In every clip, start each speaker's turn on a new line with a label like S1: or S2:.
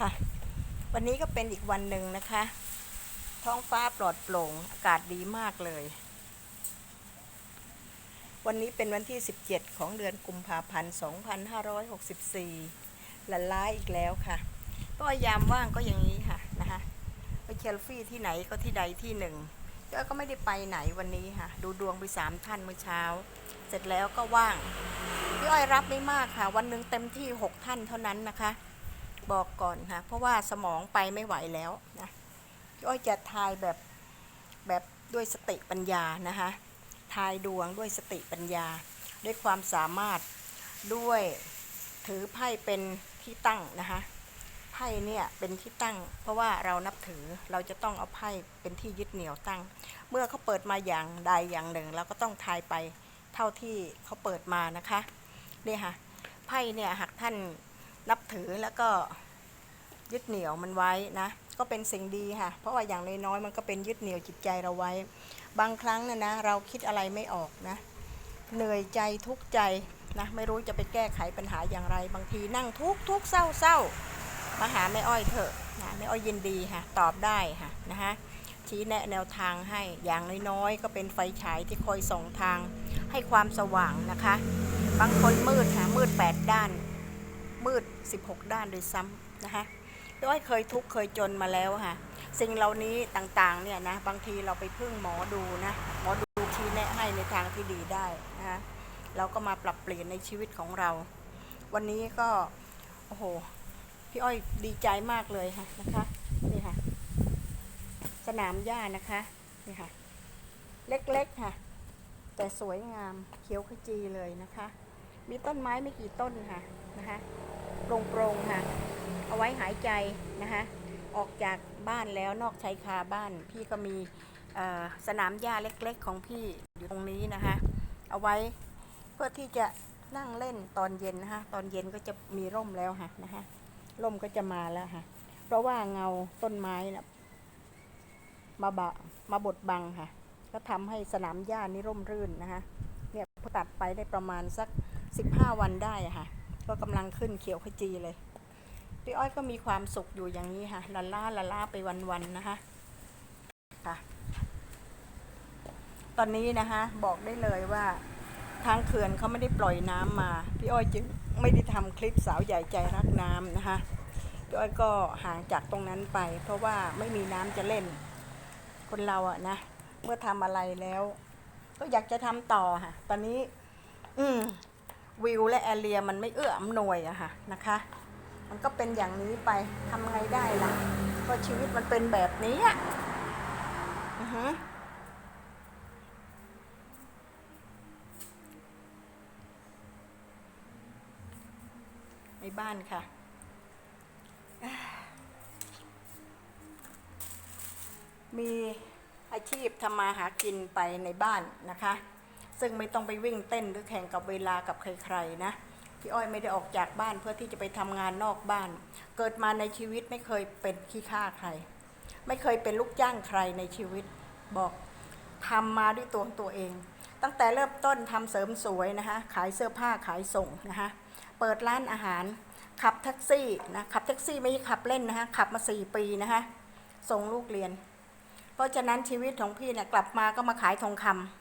S1: ค่ะ วันนี้ก็เป็นอีกวันหนึ่งนะคะ ท้องฟ้าปลอดโปร่ง อากาศดีมากเลย วันนี้เป็นวันที่ 17 ของเดือนกุมภาพันธ์ 2564 ละล้าอีกแล้วค่ะ ก็ยามว่างก็อย่างนี้ค่ะนะคะไปเชลฟี่ที่ไหนก็ที่ใดที่หนึ่งก็ก็ไม่ได้ไปไหนวันนี้ค่ะ ดูดวงไปสามท่านเมื่อเช้า เสร็จแล้วก็ว่าง พี่อ้อยรับไม่มากค่ะ วันหนึ่งเต็มที่ 6 ท่านเท่านั้นนะคะ บอกก่อนค่ะ เพราะว่าสมองไปไม่ไหวแล้วนะพี่อ้อยจะทายแบบแบบด้วยสติปัญญานะคะทายดวงด้วยสติปัญญา ด้วยความสามารถด้วยถือไพ่เป็นที่ตั้งนะคะไพ่เนี่ยเป็นที่ตั้ง เพราะว่าเรานับถือเราจะต้องเอาไพ่เป็นที่ยึดเหนี่ยวตั้ง เมื่อเขาเปิดมาอย่างใดอย่างหนึ่ง เราก็ต้องทายไปเท่าที่เขาเปิดมานะคะเนี่ยค่ะไพ่เนี่ยหากท่าน นับถือแล้วก็ยึดเหนี่ยวมันไว้นะ ก็เป็นสิ่งดีค่ะ เพราะว่าอย่างน้อยๆมันก็เป็นยึดเหนี่ยวจิตใจเราไว้ บางครั้งเนี่ยนะเราคิดอะไรไม่ออกนะ เหนื่อยใจทุกข์ใจนะไม่รู้จะไปแก้ไขปัญหาอย่างไร บางทีนั่งทุกทุกเศร้าเศร้ามาหาแม่อ้อยเถอะนะแม่อ้อยยินดีค่ะตอบได้ค่ะนะคะชี้แนะแนวทางให้อย่างน้อยๆ ก็เป็นไฟฉายที่คอยส่องทางให้ความสว่างนะคะ บางคนมืดค่ะมืด8ด้าน มืด 16 ด้านโดวยซ้ำนะคะแม่อ้อยเคยทุกข์เคยจนมาแล้วค่ะ สิ่งเหล่านี้ต่างๆเนี่ยนะบางทีเราไปพึ่งหมอดูนะหมอดูชี้แนะให้ในทางที่ดีได้นะคะเราก็มาปรับเปลี่ยนในชีวิตของเรา วันนี้ก็โอ้โหพี่อ้อยดีใจมากเลยค่ะนะคะนี่ค่ะ สนามหญ้านะคะนี่ค่ะ เล็กๆค่ะ แต่สวยงามเขียวขจีเลยนะคะ มีต้นไม้ไม่กี่ต้นค่ะนะคะโปร่งๆค่ะ เอาไว้หายใจนะคะ ออกจากบ้านแล้วนอกชายคาบ้าน พี่ก็มีสนามหญ้าเล็กๆ ของพี่อยู่ตรงนี้นะคะ เอาไว้เพื่อที่จะนั่งเล่นตอนเย็นนะคะตอนเย็นก็จะมีร่มแล้วค่ะนะคะร่มก็จะมาแล้วค่ะ เพราะว่าเงาต้นไม้นะมาบะมาบดบังค่ะ ก็ทำให้สนามหญ้านี่ร่มรื่นนะคะเนี่ยพอตัดไปได้ประมาณสัก 15 วันได้อะค่ะ ก็กำลังขึ้นเขียวขจีเลย พี่อ้อยก็มีความสุขอยู่อย่างนี้ค่ะละล่าละล่าไปวันๆนะคะค่ะ ตอนนี้นะคะบอกได้เลยว่าทางเขื่อนเขาไม่ได้ปล่อยน้ำมา พี่อ้อยจึงไม่ได้ทำคลิปสาวใหญ่ใจรักน้ำนะคะพี่อ้อยก็ห่างจากตรงนั้นไป เพราะว่าไม่มีน้ำจะเล่น คนเราอะนะ เมื่อทำอะไรแล้ว ก็อยากจะทำต่อค่ะ ตอนนี้ อืม วิวและแอเรียมันไม่เอื้ออำนวยอะค่ะนะคะ มันก็เป็นอย่างนี้ไปทำไงได้ล่ะก็ชีวิตมันเป็นแบบนี้อะอือฮึในบ้านค่ะมีอาชีพทำมาหากินไปในบ้านนะคะ ซึ่งไม่ต้องไปวิ่งเต้นหรือแข่งกับเวลากับใครๆนะพี่อ้อยไม่ได้ออกจากบ้านเพื่อที่จะไปทำงานนอกบ้าน เกิดมาในชีวิตไม่เคยเป็นขี้ข้าใคร ไม่เคยเป็นลูกจ้างใครในชีวิตบอกทำมาด้วยตัวตัวเอง ตั้งแต่เริ่มต้นทำเสริมสวยนะคะขายเสื้อผ้าขายส่งนะคะเปิดร้านอาหาร ขับแท็กซี่นะขับแท็กซี่ไม่ใช่ขับเล่นนะคะขับมาสี่ปีนะคะส่งลูกเรียน เพราะฉะนั้นชีวิตของพี่เนี่ยกลับมาก็มาขายทองคำ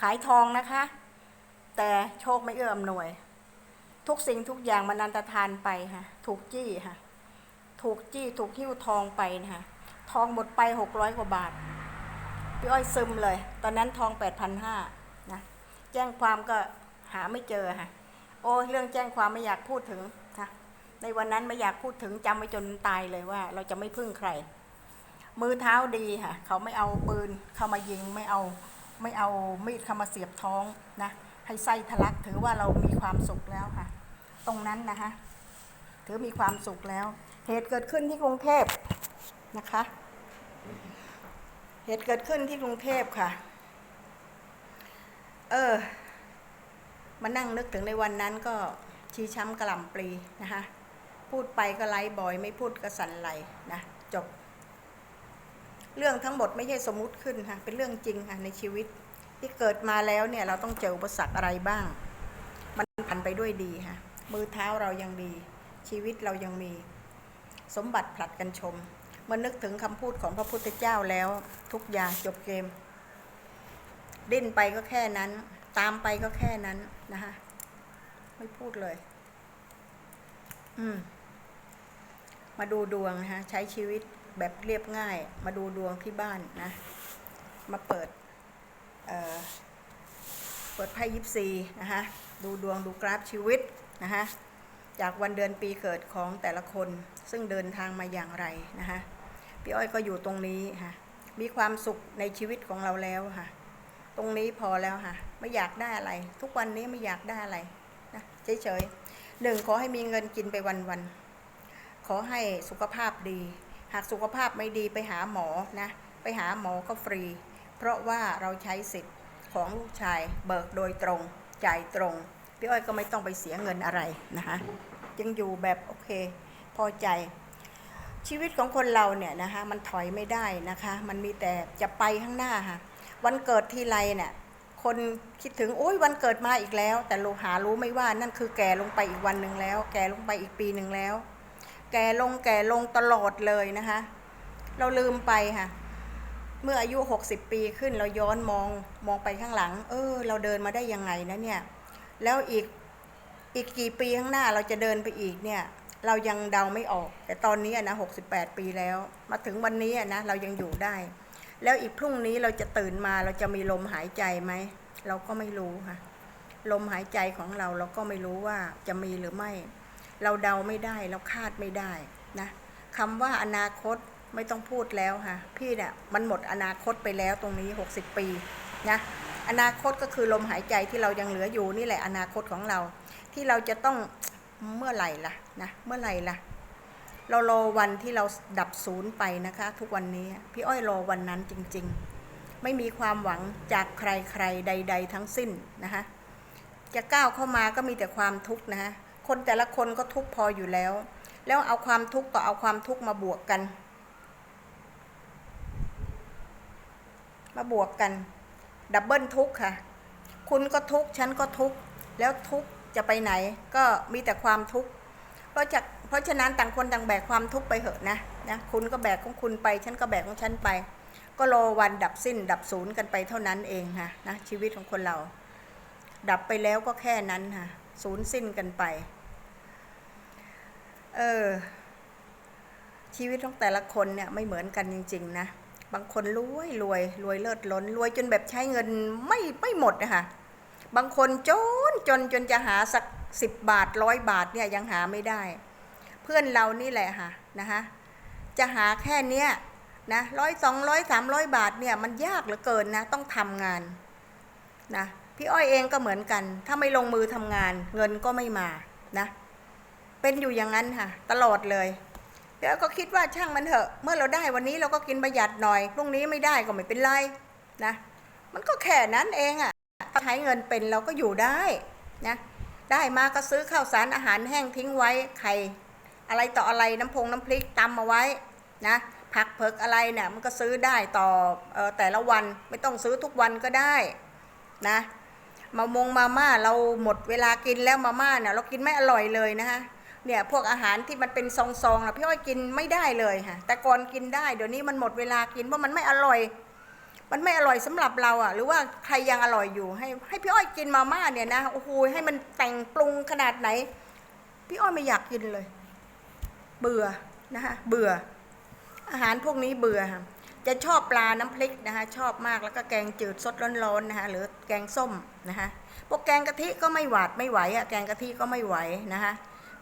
S1: ขายทองนะคะ แต่โชคไม่เอื้ออำนวย ทุกสิ่งทุกอย่างมันอันตรธานไปค่ะ ถูกจี้ค่ะ ถูกจี้ถูกหิ้วทองไปนะคะทองหมดไปหกร้อยกว่าบาท พี่อ้อยซึมเลย ตอนนั้นทองแปดพันห้านะ แจ้งความก็หาไม่เจอค่ะ โอ้เรื่องแจ้งความไม่อยากพูดถึงค่ะในวันนั้นไม่อยากพูดถึงจำไว้จนตายเลยว่า เราจะไม่พึ่งใคร มือเท้าดีค่ะ เขาไม่เอาปืน เข้ามายิงไม่เอา ไม่เอามีดเข้ามาเสียบท้องนะ ให้ไส้ทะลักถือว่าเรามีความสุขแล้วค่ะ ตรงนั้นนะคะ ถือมีความสุขแล้ว เหตุเกิดขึ้นที่กรุงเทพนะคะ เหตุเกิดขึ้นที่กรุงเทพค่ะ เออ มานั่งนึกถึงในวันนั้นก็ชี้ช้ำกระลำปลีนะคะ พูดไปก็ไล่บอย ไม่พูดก็สันไหลนะ จบ เรื่องทั้งหมดไม่ใช่สมมุติขึ้นค่ะเป็นเรื่องจริงค่ะในชีวิตที่เกิดมาแล้วเนี่ยเราต้องเจออุปสรรคอะไรบ้าง มันผ่านไปด้วยดีค่ะมือเท้าเรายังดี ชีวิตเรายังมีสมบัติผลัดกันชมเมื่อนึกถึงคำพูดของพระพุทธเจ้าแล้ว ทุกอย่างจบเกม ดิ้นไปก็แค่นั้น ตามไปก็แค่นั้นนะคะไม่พูดเลย อืม มาดูดวงนะคะใช้ชีวิต แบบเรียบง่าย มาดูดวงที่บ้านนะ มาเปิดเเปิดไพ่ยิปซีนะคะดูดวงดูกราฟชีวิตนะคะจากวันเดือนปีเกิดของแต่ละคนซึ่งเดินทางมาอย่างไรนะคะพี่อ้อยก็อยู่ตรงนี้ค่ะมีความสุขในชีวิตของเราแล้วค่ะ ตรงนี้พอแล้วค่ะ ไม่อยากได้อะไร ทุกวันนี้ไม่อยากได้อะไรนะเฉยๆหนึ่งขอให้มีเงินกินไปวันๆขอให้สุขภาพดี หากสุขภาพไม่ดีไปหาหมอนะ ไปหาหมอก็ฟรี เพราะว่าเราใช้สิทธิ์ของลูกชายเบิกโดยตรง จ่ายตรง พี่อ้อยก็ไม่ต้องไปเสียเงินอะไรนะคะยังอยู่แบบโอเค พอใจ ชีวิตของคนเราเนี่ยนะคะมันถอยไม่ได้นะคะ มันมีแต่จะไปข้างหน้าค่ะ วันเกิดทีไรเนี่ยคนคิดถึงโอ้ยวันเกิดมาอีกแล้ว แต่เราหารู้ไม่ว่านั่นคือแก่ลงไปอีกวันหนึ่งแล้ว แก่ลงไปอีกปีหนึ่งแล้ว แก่ลงแก่ลงตลอดเลยนะคะ เราลืมไปค่ะ เมื่ออายุ 60 ปีขึ้นเราย้อนมองมองไปข้างหลัง เออ เราเดินมาได้ยังไงนะเนี่ย แล้วอีกอีกกี่ปีข้างหน้าเราจะเดินไปอีกเนี่ย เรายังเดาไม่ออก แต่ตอนนี้อะนะ68 ปีแล้ว มาถึงวันนี้นะเรายังอยู่ได้ แล้วอีกพรุ่งนี้เราจะตื่นมาเราจะมีลมหายใจไหมเราก็ไม่รู้ค่ะลมหายใจของเราเราก็ไม่รู้ว่าจะมีหรือไม่ เราเดาไม่ได้เราคาดไม่ได้นะคำว่าอนาคตไม่ต้องพูดแล้วค่ะ พี่เนี่ยมันหมดอนาคตไปแล้วตรงนี้ 60 ปีนะอนาคตก็คือลมหายใจที่เรายังเหลืออยู่นี่แหละอนาคตของเรา ที่เราจะต้องเมื่อไหร่ล่ะนะเมื่อไหร่ล่ะ เรารอวันที่เราดับศูนย์ไปนะคะ ทุกวันนี้พี่อ้อยรอวันนั้นจริง ๆ ไม่มีความหวังจากใครๆใด ๆ ทั้งสิ้นนะคะจะก้าวเข้ามาก็มีแต่ความทุกข์นะคะ คนแต่ละคนก็ทุกพออยู่แล้ว แล้วเอาความทุกข์ต่อเอาความทุกข์มาบวกกัน มาบวกกัน ดับเบิลทุกข์ค่ะ คุณก็ทุกข์ฉันก็ทุกข์แล้วทุกข์จะไปไหน ก็มีแต่ความทุกข์เพราะจากเพราะฉะนั้นต่างคนต่างแบกความทุกข์ไปเหอะนะนะคุณก็แบกของคุณไป ฉันก็แบกของฉันไป ก็รอวันดับสิ้น ดับศูนย์กันไปเท่านั้นเองค่ะนะชีวิตของคนเรา ดับไปแล้วก็แค่นั้นค่ะ ศูนย์สิ้นกันไป เออ ชีวิตของแต่ละคนเนี่ยไม่เหมือนกันจริง ๆ นะ บางคนรวยรวยรวยเลิศล้น รวยจนแบบใช้เงินไม่ไม่หมดนะคะ บางคนจนจนจนจะหาสักสิบบาทร้อยบาทเนี่ยยังหาไม่ได้ เพื่อนเรานี่แหละค่ะนะคะจะหาแค่เนี้ยนะร้อยสองร้อยสามร้อยบาทเนี่ยมันยากเหลือเกินนะ ต้องทำงานนะ พี่อ้อยเองก็เหมือนกัน ถ้าไม่ลงมือทำงาน เงินก็ไม่มานะ เป็นอยู่อย่างนั้นค่ะ ตลอดเลยเดี๋ยก็คิดว่าช่างมันเถอะ เมื่อเราได้วันนี้เราก็กินประหยัดหน่อยพรุ่งนี้ไม่ได้ก็ไม่เป็นไรนะ มันก็แค่นั้นเองอะ่ะใช้เงินเป็นเราก็อยู่ได้นะได้มาก็ซื้อข้าวสารอาหารแห้งทิ้งไว้ไข่อะไรต่ออะไรน้ำพงน้ำพริกตำมาไว้นะผักเผือกอะไรเนี่ยมันก็ซื้อได้ต่อเออแต่ละวันไม่ต้องซื้อทุกวันก็ได้นะ มามงมาม่าเราหมดเวลากินแล้วมาม่าเนี่ยเรากินไม่อร่อยเลยนะคะเนี่ยพวกอาหารที่มันเป็นซองๆนะพี่อ้อยกินไม่ได้เลยค่ะ แต่ก่อนกินได้เดี๋ยวนี้มันหมดเวลากินเพราะมันไม่อร่อย มันไม่อร่อยสำหรับเราอะ หรือว่าใครยังอร่อยอยู่ ให้ให้พี่อ้อยกินมาม่าเนี่ยนะโอ้โหให้มันแต่งปรุงขนาดไหน พี่อ้อยไม่อยากกินเลย เบื่อนะคะเบื่อ อาหารพวกนี้เบื่อค่ะ จะชอบปลาน้ำพริกนะคะชอบมากแล้วก็แกงจืดสดร้อนๆนะคะหรือแกงส้มนะคะพวกแกงกะทิก็ไม่หวาดไม่ไหวอะแกงกะทิก็ไม่ไหวนะคะ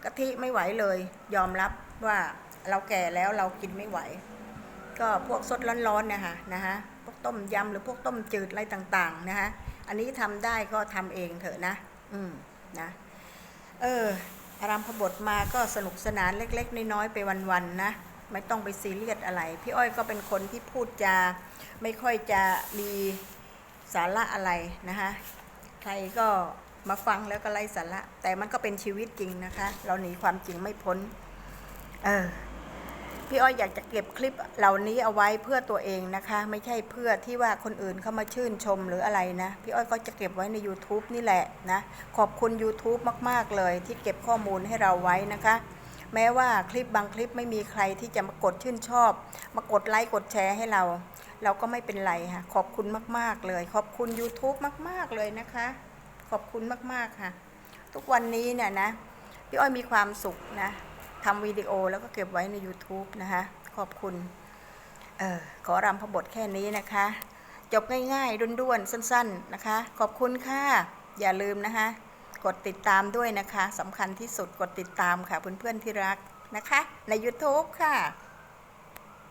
S1: กะทิไม่ไหวเลย ยอมรับว่าเราแก่แล้วเรากินไม่ไหว ก็พวกสดร้อนๆนะคะนะคะพวกต้มยำหรือพวกต้มจืดอะไรต่างๆนะคะอันนี้ทำได้ก็ทำเองเถอะนะ อืมนะเอออารามพบทมาก็สนุกสนานเล็ก ๆ น้อยๆไปวันๆนะ ไม่ต้องไปซีเรียสอะไร พี่อ้อยก็เป็นคนที่พูดจาไม่ค่อยจะมีสาระอะไรนะคะใครก็มาฟังแล้วก็ไร้สาระ แต่มันก็เป็นชีวิตจริงนะคะ เราหนีความจริงไม่พ้น เออพี่อ้อยอยากจะเก็บคลิปเหล่านี้เอาไว้เพื่อตัวเองนะคะ ไม่ใช่เพื่อที่ว่าคนอื่นเข้ามาชื่นชมหรืออะไรนะ พี่อ้อยก็จะเก็บไว้ใน YouTube นี่แหละนะ ขอบคุณ YouTube มาก ๆ เลยที่เก็บข้อมูลให้เราไว้นะคะ แม้ว่าคลิปบางคลิปไม่มีใครที่จะมากดชื่นชอบ มากดไลค์กดแชร์ให้เรา เราก็ไม่เป็นไรค่ะ ขอบคุณมาก ๆ เลย ขอบคุณ YouTube มาก ๆ เลยนะคะ ขอบคุณมาก ๆ ค่ะ ทุกวันนี้เนี่ยนะ พี่อ้อยมีความสุขนะทำวิดีโอแล้วก็เก็บไว้ใน YouTube นะคะ ขอบคุณ เออขอรำพบทแค่นี้นะคะ จบง่ายๆด้วนๆ สั้น ๆ นะคะ ขอบคุณค่ะ อย่าลืมนะคะ กดติดตามด้วยนะคะสำคัญที่สุดกดติดตามค่ะเพื่อนๆที่รักนะคะ ใน YouTube ค่ะ